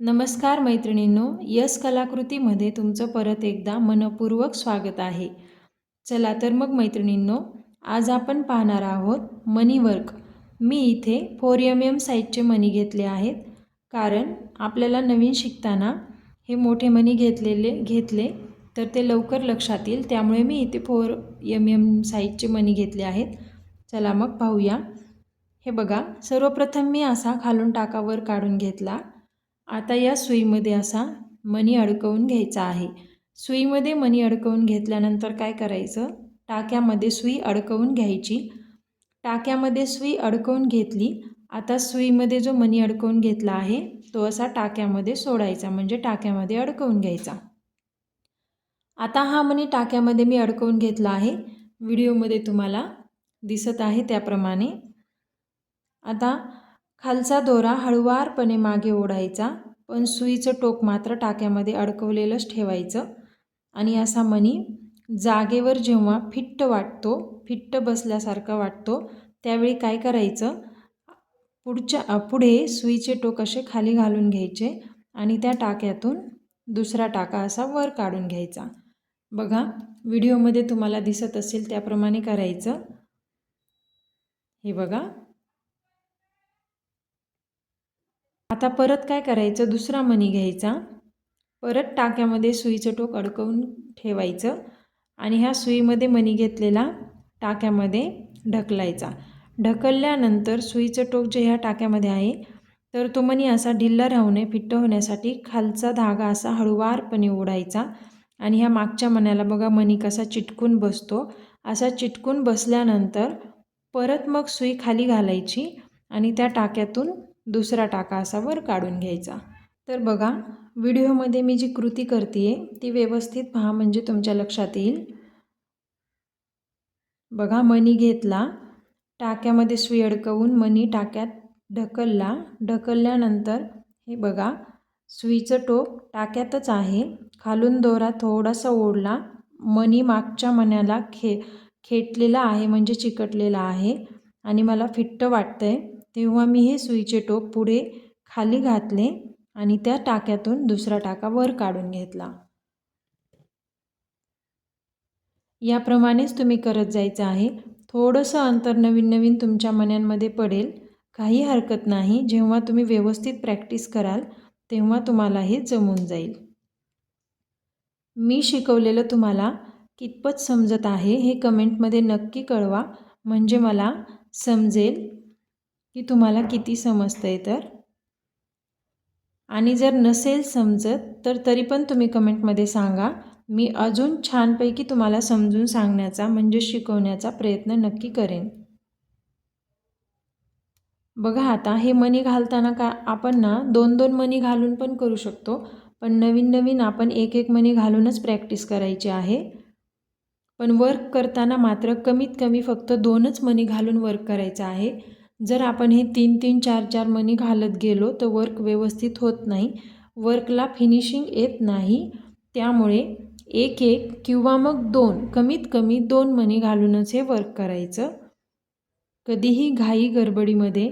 नमस्कार मैत्रिणींनो यस कलाकृतीमध्ये तुमचं परत एकदा मनपूर्वक स्वागत आहे. चला तर मग मैत्रिणींनो आज आपण पाहणार आहोत मनी वर्क. मी इथे फोर एम एम साईजचे मनी घेतले आहेत. कारण आपल्याला नवीन शिकताना हे मोठे मनी घेतलेले घेतले तर ते लवकर लक्षात येईल. त्यामुळे मी इथे फोर एम एम साईजचे मनी घेतले आहेत. चला मग पाहूया. हे बघा सर्वप्रथम मी असा खालून टाकावर काढून घेतला. आता या सुईमध्ये असा मणी अडकवून घ्यायचा आहे. सुईमध्ये मणी अडकवून घेतल्यानंतर काय करायचं? टाक्यामध्ये सुई अडकवून घ्यायची. टाक्यामध्ये सुई अडकवून घेतली. आता सुईमध्ये जो मणी अडकवून घेतला आहे तो असा टाक्यामध्ये सोडायचा म्हणजे टाक्यामध्ये अडकवून घ्यायचा. आता हा मणी टाक्यामध्ये मी अडकवून घेतला आहे. व्हिडिओमध्ये तुम्हाला दिसत आहे त्याप्रमाणे. आता खालचा दोरा हळुवारपणे मागे ओढायचा पण सुईचं टोक मात्र टाक्यामध्ये अडकवलेलंच ठेवायचं. आणि असा मणी जागेवर जेव्हा फिट्ट वाटतो फिट्ट बसल्यासारखा वाटतो त्यावेळी काय करायचं? पुढच्या पुढे सुईचे टोक असे खाली घालून घ्यायचे आणि त्या टाक्यातून दुसरा टाका असा वर काढून घ्यायचा. बघा व्हिडिओमध्ये तुम्हाला दिसत असेल त्याप्रमाणे करायचं. हे बघा. आता परत काय करायचं? दुसरा मणी घ्यायचा. परत टाक्यामध्ये सुईचं टोक अडकवून ठेवायचं आणि ह्या सुईमध्ये मणी घेतलेला टाक्यामध्ये ढकलायचा. ढकलल्यानंतर सुईचं टोक जे ह्या टाक्यामध्ये आहे तर तो मणी असा ढिल्ला राहू नये. फिट्ट होण्यासाठी खालचा धागा असा हळुवारपणे ओढायचा आणि ह्या मागच्या मण्याला बघा मणी कसा चिटकून बसतो. असा चिटकून बसल्यानंतर परत मग सुई खाली घालायची आणि त्या टाक्यातून दुसरा टाका असा वर काढून घ्यायचा. तर बघा व्हिडिओमध्ये मी जी कृती करते ती व्यवस्थित पहा म्हणजे तुमच्या लक्षात येईल. बघा मनी घेतला टाक्यामध्ये सुई अडकवून मनी टाक्यात ढकलला. ढकलल्यानंतर हे बघा सुईचं टोक टाक्यातच आहे. खालून दोरा थोडासा ओढला. मनी मागच्या मण्याला खे खेटलेला आहे म्हणजे चिकटलेला आहे. आणि मला फिट्ट वाटतं आहे तेव्हा मी हे सुईचे टोक पुढे खाली घातले आणि त्या टाक्यातून दुसरा टाका वर काढून घेतला. याप्रमाणेच तुम्ही करत जायचं आहे. थोडंसं अंतर नवीन नवीन तुमच्या मन्यांमध्ये पडेल. काही हरकत नाही. जेव्हा तुम्ही व्यवस्थित प्रॅक्टिस कराल तेव्हा तुम्हाला हे जमून जाईल. मी शिकवलेलं तुम्हाला कितपत समजत आहे हे कमेंटमध्ये नक्की कळवा. म्हणजे मला समजेल की तुम्हाला किती समजतं आहे तर? आणि जर नसेल समजत तर तरी पण तुम्ही कमेंटमध्ये सांगा. मी अजून छानपैकी तुम्हाला समजून सांगण्याचा म्हणजे शिकवण्याचा प्रयत्न नक्की करेन. बघा आता हे मनी घालताना का आपण ना दोन दोन मनी घालून पण करू शकतो. पण नवीन नवीन आपण एक एक मनी घालूनच प्रॅक्टिस करायची आहे. पण वर्क करताना मात्र कमीत कमी फक्त दोनच मनी घालून वर्क करायचं आहे. जर आपण हे तीन तीन चार चार मणी घालत गेलो तर वर्क व्यवस्थित होत नाही. वर्कला फिनिशिंग येत नाही. त्यामुळे एक एक किंवा मग दोन कमीत कमी दोन मणी घालूनच हे वर्क करायचं. कधीही घाई गडबडीमध्ये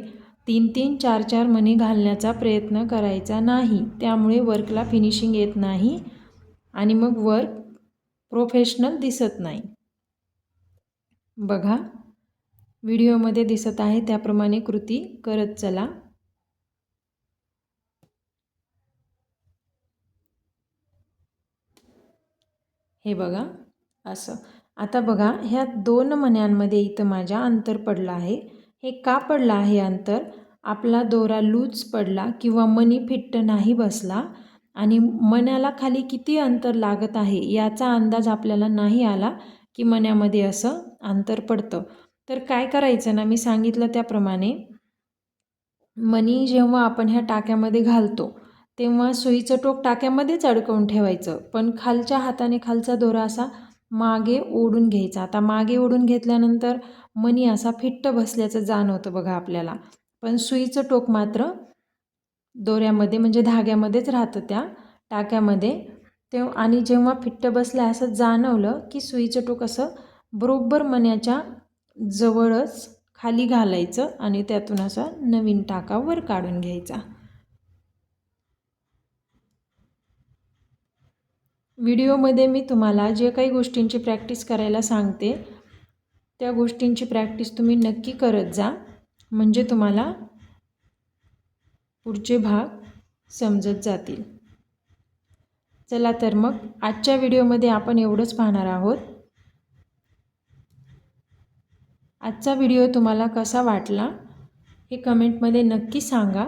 तीन तीन चार चार मणी घालण्याचा प्रयत्न करायचा नाही. त्यामुळे वर्कला फिनिशिंग येत नाही आणि मग वर्क प्रोफेशनल दिसत नाही. बघा. व्हिडिओमध्ये दिसत आहे त्याप्रमाणे कृती करत चला. हे बघा असं. आता बघा ह्या दोन मण्यांमध्ये इथं माझ्या अंतर पडलं आहे. हे का पडलं आहे अंतर? आपला दोरा लूज पडला किंवा मनी फिट्ट नाही बसला? आणि मण्याला खाली किती अंतर लागत आहे? याचा अंदाज आपल्याला नाही आला की मण्यामध्ये असं अंतर पडतं. तर काय करायचं ना? मी सांगितलं त्याप्रमाणे मनी जेव्हा आपण ह्या टाक्यामध्ये घालतो तेव्हा सुईचं टोक टाक्यामध्येच अडकवून ठेवायचं. पण खालच्या हाताने खालचा दोरा असा मागे ओढून घ्यायचा. आता मागे ओढून घेतल्यानंतर मनी असा फिट्ट बसल्याचं जाणवतं बघा आपल्याला. पण सुईचं टोक मात्र दोऱ्यामध्ये म्हणजे धाग्यामध्येच राहतं त्या टाक्यामध्ये. ते आणि जेव्हा फिट्ट बसल्या असं जाणवलं की सुईचं टोक असं बरोबर मण्याच्या जवळच खाली घालायचं आणि त्यातून असा नवीन टाका वर काढून घ्यायचा. व्हिडिओमध्ये मी तुम्हाला जे काही गोष्टींची प्रॅक्टिस करायला सांगते त्या गोष्टींची प्रॅक्टिस तुम्ही नक्की करत जा. म्हणजे तुम्हाला पुढचे भाग समजत जातील. चला तर मग आजच्या व्हिडिओमध्ये आपण एवढंच पाहणार आहोत. आजचा व्हिडिओ तुम्हाला कसा वाटला हे कमेंटमध्ये नक्की सांगा.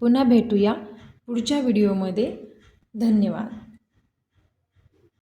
पुन्हा भेटूया पुढच्या व्हिडिओमध्ये. धन्यवाद.